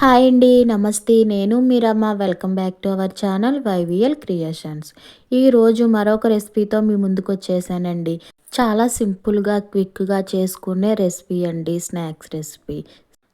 Hi అండి నమస్తే. నేను Meeramma. Welcome back to our channel YVL creations. ఈరోజు మరొక రెసిపీతో మీ ముందుకు వచ్చేసానండి. చాలా సింపుల్గా క్విక్గా చేసుకునే రెసిపీ అండి snacks recipe.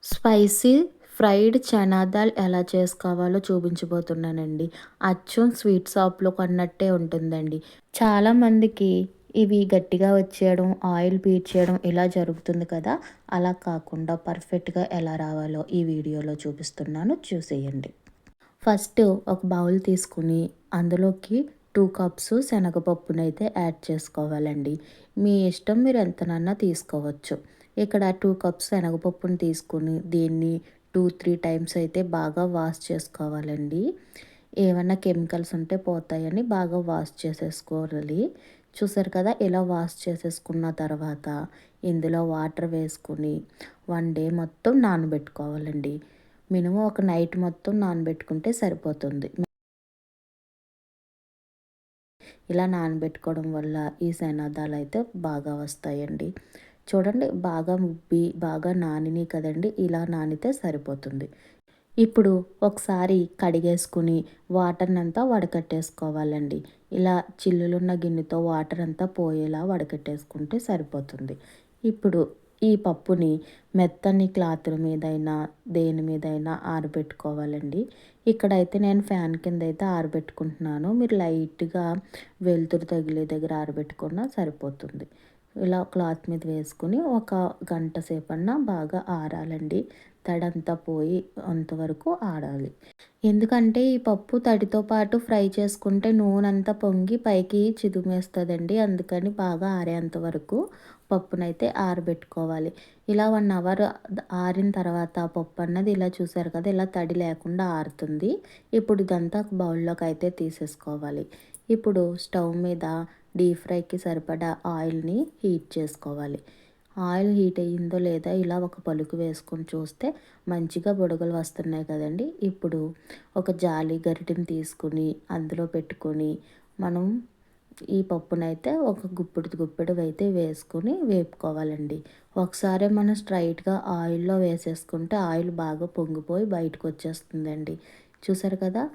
Spicy fried chana dal ఎలా చేసుకోవాలో చూపించబోతున్నానండి. అచ్చం స్వీట్ షాప్లో కొన్నట్టే ఉంటుందండి. చాలామందికి ఇవి గట్టిగా వచ్చేయడం ఆయిల్ పీల్చేయడం ఇలా జరుగుతుంది కదా. అలా కాకుండా పర్ఫెక్ట్గా ఎలా రావాలో ఈ వీడియోలో చూపిస్తున్నాను. చూసేయండి. ఫస్ట్ ఒక బౌల్ తీసుకుని అందులోకి టూ కప్స్ శనగపప్పునైతే యాడ్ చేసుకోవాలండి. మీ ఇష్టం మీరు ఎంతనన్నా తీసుకోవచ్చు. ఇక్కడ టూ కప్స్ శనగపప్పుని తీసుకుని దీన్ని టూ త్రీ టైమ్స్ అయితే బాగా వాష్ చేసుకోవాలండి. ఏమైనా కెమికల్స్ ఉంటే పోతాయని బాగా వాష్ చేసేసుకోవాలి. చూసారు కదా ఇలా వాష్ చేసేసుకున్న తర్వాత ఇందులో వాటర్ వేసుకుని వన్ డే మొత్తం నానబెట్టుకోవాలండి. మినిమం ఒక నైట్ మొత్తం నానబెట్టుకుంటే సరిపోతుంది. ఇలా నానబెట్టుకోవడం వల్ల ఈ శనాదాలు అయితే బాగా వస్తాయండి. చూడండి బాగా ఉబ్బి బాగా నానిని కదండి ఇలా నానితే సరిపోతుంది. ఇప్పుడు ఒకసారి కడిగేసుకుని వాటర్ని అంతా వడకట్టేసుకోవాలండి. ఇలా చిల్లులున్న గిన్నెతో వాటర్ అంతా పోయేలా వడకట్టేసుకుంటే సరిపోతుంది. ఇప్పుడు ఈ పప్పుని మెత్తని క్లాత్ మీదైనా దేని మీదైనా ఆరబెట్టుకోవాలండి. ఇక్కడైతే నేను ఫ్యాన్ కింద అయితే ఆరబెట్టుకుంటున్నాను. మీరు లైట్గా వెలుతురు తగిలే దగ్గర ఆరబెట్టుకున్నా సరిపోతుంది. ఇలా క్లాత్ మీద వేసుకుని ఒక గంట సేపన్నా బాగా ఆరాలండి. తడంతా పోయి అంతవరకు ఆడాలి. ఎందుకంటే ఈ పప్పు తడితో పాటు ఫ్రై చేసుకుంటే నూనె అంతా పొంగి పైకి చిదుమేస్తుందండి. అందుకని బాగా ఆరేంత వరకు పప్పునైతే ఆరబెట్టుకోవాలి. ఇలా వన్ అవర్ ఆరిన తర్వాత పప్పు అన్నది ఇలా చూసారు కదా ఇలా తడి లేకుండా ఆరుతుంది. ఇప్పుడు ఇదంతా బౌల్లోకి అయితే తీసేసుకోవాలి. ఇప్పుడు స్టవ్ మీద డీప్ ఫ్రైకి సరిపడా ఆయిల్ని హీట్ చేసుకోవాలి. ఆయిల్ హీట్ అయ్యిందో లేదా ఇలా ఒక పలుకు వేసుకొని చూస్తే మంచిగా బుడగలు వస్తున్నాయి కదండి. ఇప్పుడు ఒక జాలి గరిటెని తీసుకుని అందులో పెట్టుకొని మనం ఈ పప్పునైతే ఒక గుప్పెడు గుప్పెడు అయితే వేసుకుని వేపుకోవాలండి. ఒకసారి మనం స్ట్రైట్గా ఆయిల్లో వేసేసుకుంటే ఆయిల్ బాగా పొంగిపోయి బయటకు వచ్చేస్తుందండి. చూసారు కదా?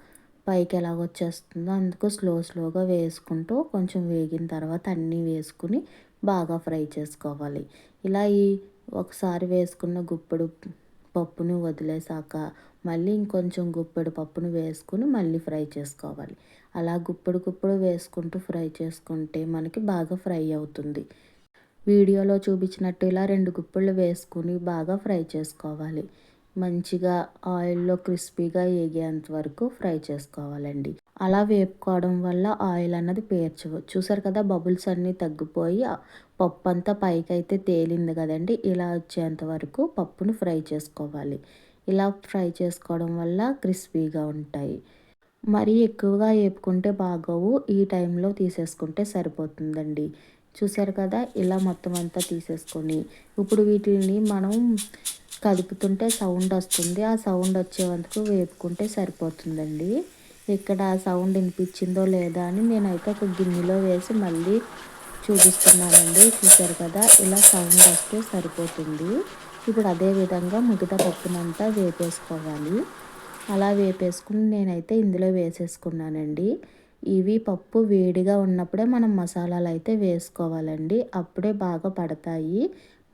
పైకి ఎలాగ వచ్చేస్తుందో అందుకు స్లో స్లోగా వేసుకుంటూ కొంచెం వేగిన తర్వాత అన్నీ వేసుకుని బాగా ఫ్రై చేసుకోవాలి. ఇలా ఈ ఒకసారి వేసుకున్న గుప్పెడు పప్పును వదిలేసాక మళ్ళీ ఇంకొంచెం గుప్పెడు పప్పును వేసుకుని మళ్ళీ ఫ్రై చేసుకోవాలి. అలా గుప్పెడు గుప్పెడు వేసుకుంటూ ఫ్రై చేసుకుంటే మనకి బాగా ఫ్రై అవుతుంది. వీడియోలో చూపించినట్టు ఇలా రెండు గుప్పెళ్ళు వేసుకుని బాగా ఫ్రై చేసుకోవాలి. మంచిగా ఆయిల్లో క్రిస్పీగా ఏగేంత వరకు ఫ్రై చేసుకోవాలండి. అలా వేపుకోవడం వల్ల ఆయిల్ అన్నది పేర్చవచ్చు చూసారు కదా బబుల్స్ అన్నీ తగ్గిపోయి పప్పు అంతా పైకి అయితే తేలింది కదండి. ఇలా వచ్చేంత వరకు పప్పును ఫ్రై చేసుకోవాలి. ఇలా ఫ్రై చేసుకోవడం వల్ల క్రిస్పీగా ఉంటాయి. మరీ ఎక్కువగా వేపుకుంటే బాగోవు. ఈ టైంలో తీసేసుకుంటే సరిపోతుందండి. చూసారు కదా ఇలా మొత్తం అంతా తీసేసుకొని ఇప్పుడు వీటిని మనం కదుపుతుంటే సౌండ్ వస్తుంది. ఆ సౌండ్ వచ్చేందుకు వేపుకుంటే సరిపోతుందండి. ఇక్కడ సౌండ్ వినిపించిందో లేదా అని నేనైతే ఒక గిన్నెలో వేసి మళ్ళీ చూపిస్తున్నానండి. చూసారు కదా ఇలా సౌండ్ వస్తే సరిపోతుంది. ఇప్పుడు అదే విధంగా మిగతా పప్పునంతా వేపేసుకోవాలి. అలా వేపేసుకుని నేనైతే ఇందులో వేసేసుకున్నానండి. ఇవి పప్పు వేడిగా ఉన్నప్పుడే మనం మసాలాలు అయితే వేసుకోవాలండి. అప్పుడే బాగా పడతాయి.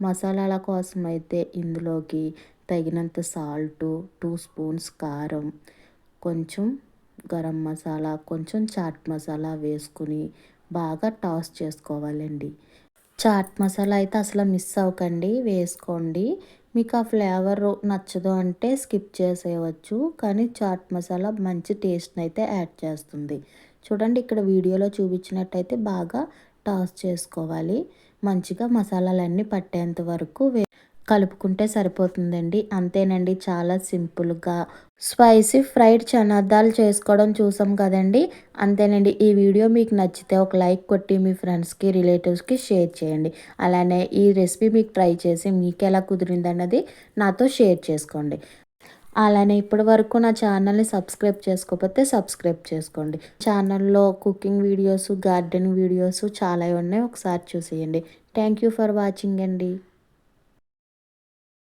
మసాలాల కోసం అయితే ఇందులోకి తగినంత సాల్టు టూ స్పూన్స్ కారం కొంచెం గరం మసాలా కొంచెం చాట్ మసాలా వేసుకుని బాగా టాస్ చేసుకోవాలండి. చాట్ మసాలా అయితే అసలు మిస్ అవ్వకండి వేసుకోండి. మీకు ఆ ఫ్లేవర్ నచ్చదు అంటే స్కిప్ చేసేయవచ్చు కానీ చాట్ మసాలా మంచి టేస్ట్ని అయితే యాడ్ చేస్తుంది. చూడండి ఇక్కడ వీడియోలో చూపించినట్టయితే బాగా టాస్ చేసుకోవాలి. మంచిగా మసాలాలన్నీ పట్టేంత వరకు కలుపుకుంటే సరిపోతుందండి. అంతేనండి చాలా సింపుల్గా. స్పైసీ ఫ్రైడ్ చనాదాలు చేసుకోవడం చూసాం కదండి. అంతేనండి ఈ వీడియో మీకు నచ్చితే ఒక లైక్ కొట్టి మీ ఫ్రెండ్స్కి రిలేటివ్స్కి షేర్ చేయండి. అలానే ఈ రెసిపీ మీకు ట్రై చేసి మీకు ఎలా కుదిరింది అన్నది నాతో షేర్ చేసుకోండి. అలానే ఇప్పటి వరకు నా ఛానల్ని సబ్స్క్రైబ్ చేసుకోకపోతే సబ్స్క్రైబ్ చేసుకోండి. ఛానల్లో కుకింగ్ వీడియోస్ గార్డెనింగ్ వీడియోస్ చాలా ఉన్నాయి. ఒకసారి చూసేయండి. థ్యాంక్ యూ ఫర్ వాచింగ్ అండి.